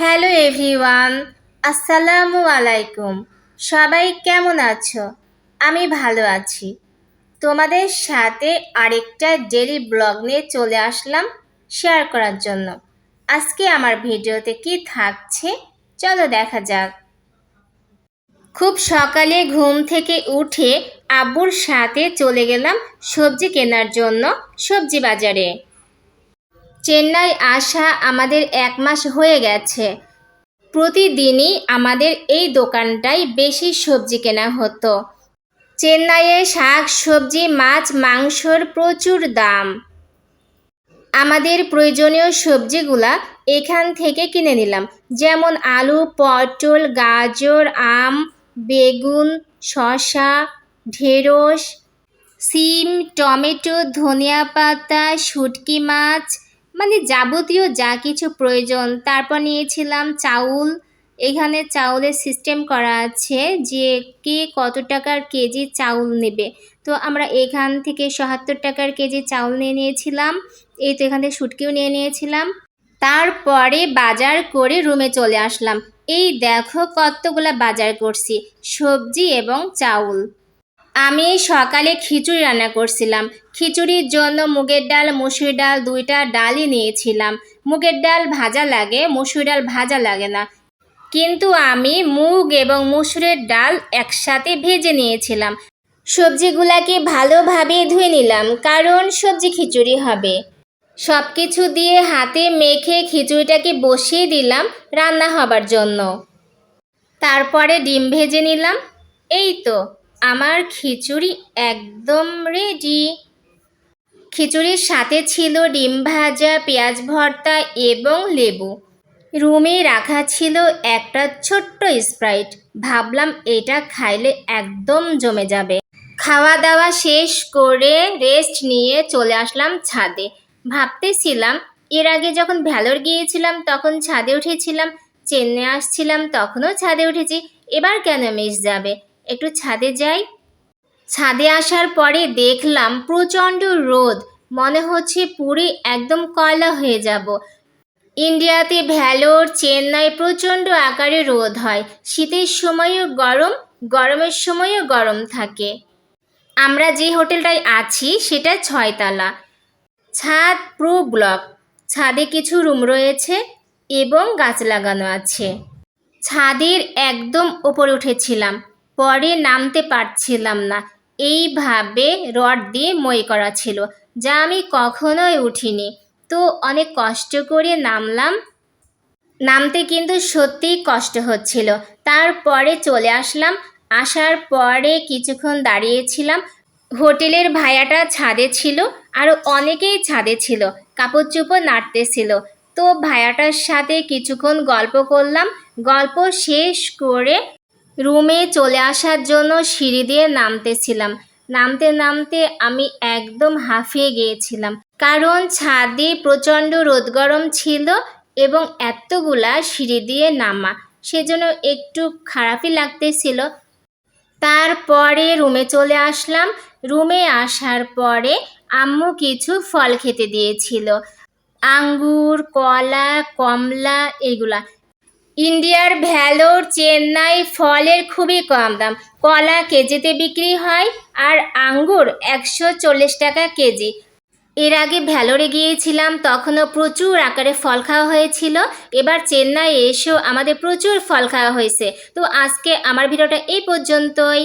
Hello everyone, আসসালামু আলাইকুম। সবাই কেমন আছো? আমি ভালো আছি। তোমাদের সাথে আরেকটা ডেলি ব্লগ নিয়ে চলে আসলাম শেয়ার করার জন্য। আজকে আমার ভিডিওতে কি থাকছে? চলো দেখা যাক। খুব সকালে ঘুম থেকে উঠে আব্বুর সাথে চলে গেলাম সবজি কেনার জন্য, সবজি বাজারে। চেন্নাই আসা আমাদের এক মাস হয়ে গেছে। প্রতিদিনই আমাদের এই দোকানটায় বেশি সবজি কেনা হতো। চেন্নাইয়ে শাক, সবজি, মাছ, মাংসর প্রচুর দাম। আমাদের প্রয়োজনীয় সবজিগুলা এখান থেকে কিনে নিলাম। যেমন আলু, পটল, গাজর, আম, বেগুন, শসা, ঢেঁড়স, সিম, টমেটো, ধনিয়া পাতা, শুটকি মাছ মানে যাবতীয় যা কিছু প্রয়োজন, তারপর নিয়েছিলাম চাউল। এখানে চাউলের সিস্টেম করা আছে যে কে কত টাকার কেজি চাউল নেবে। তো আমরা এখান থেকে সত্তর টাকার কেজি চাউল নিয়ে নিয়েছিলাম। এই তো এখান থেকে শুটকিও নিয়ে নিয়েছিলাম। তারপরে বাজার করে রুমে চলে আসলাম। এই দেখো কতগুলা বাজার করছি, সবজি এবং চাউল। আমি সকালে খিচুড়ি রান্না করছিলাম। খিচুড়ির জন্য মুগের ডাল, মুসুর ডাল দুইটা ডালই নিয়েছিলাম। মুগের ডাল ভাজা লাগে, মুসুর ডাল ভাজা লাগে না। কিন্তু আমি মুগ এবং মুসুরের ডাল একসাথে ভেজে নিয়েছিলাম। সবজিগুলাকে ভালোভাবে ধুয়ে নিলাম, কারণ সবজি খিচুড়ি হবে। সব কিছু দিয়ে হাতে মেখে খিচুড়িটাকে বসিয়ে দিলাম রান্না হবার জন্য। তারপরে ডিম ভেজে নিলাম। এই তো। আমার খিচুড়ি একদম রেডি খিচুড়ির সাথে ছিল ডিম ভাজা, পেঁয়াজ ভর্তা এবং লেবু। রুমে রাখা ছিল একটা ছোট্ট স্প্রাইট। ভাবলাম এটা খাইলে একদম জমে যাবে। খাওয়া দাওয়া শেষ করে রেস্ট নিয়ে চলে আসলাম ছাদে। ভাবতেছিলাম, এর আগে যখন ভ্যালোর গিয়েছিলাম তখন ছাদে উঠেছিলাম, চেন্নাই আসছিলাম তখনও ছাদে উঠেছি। এবার কেন মিস যাবে? একটু ছাদে যাই। ছাদে আসার পরে দেখলাম প্রচণ্ড রোদ। মনে হচ্ছে পুরী একদম কয়লা হয়ে যাব। ইন্ডিয়াতে ভ্যালোর, চেন্নাই প্রচণ্ড আকারে রোদ হয়। শীতের সময়ও গরম, গরমের সময়ও গরম থাকে। আমরা যে হোটেলটায় আছি সেটা ছয়তলা। ছাদ প্রো ব্লক। ছাদে কিছু রুম রয়েছে এবং গাছ লাগানো আছে। ছাদের একদম ওপরে উঠেছিলাম। পরে নামতে পারছিলাম না। এইভাবে রড দিয়ে মই করা ছিল, যা আমি কখনোই উঠিনি। তো অনেক কষ্ট করে নামলাম। নামতে কিন্তু সত্যিই কষ্ট হচ্ছিল। তারপরে চলে আসলাম। আসার পরে কিছুক্ষণ দাঁড়িয়েছিলাম। হোটেলের ভায়াটা ছাদে ছিল আরও অনেকেই ছাদে ছিল কাপড় চোপড় নাড়তেছিল তো ভায়াটার সাথে কিছুক্ষণ গল্প করলাম। গল্প শেষ করে রুমে চলে আসার জন্য সিঁড়ি দিয়ে নামতেছিলাম। নামতে নামতে আমি একদম হাঁফিয়ে গিয়েছিলাম। কারণ ছাদে প্রচণ্ড রোদ গরম ছিল এবং এতগুলা সিঁড়ি দিয়ে নামা, সেজন্য একটু খারাপই লাগতেছিল। তারপরে রুমে চলে আসলাম। রুমে আসার পরে আম্মু কিছু ফল খেতে দিয়েছিল। আঙ্গুর, কলা, কমলা, এগুলা। ইন্ডিয়ার ভ্যালোর চেন্নাই ফলের খুবই কম দাম। কলা কেজিতে বিক্রি হয় আর আঙ্গুর একশো চল্লিশ টাকা কেজি। এর আগে ভ্যালোরে গিয়েছিলাম, তখনও প্রচুর আকারে ফল খাওয়া হয়েছিল। এবার চেন্নাই এসেও আমাদের প্রচুর ফল খাওয়া হয়েছে। তো আজকে আমার ভিডিওটা এই পর্যন্তই।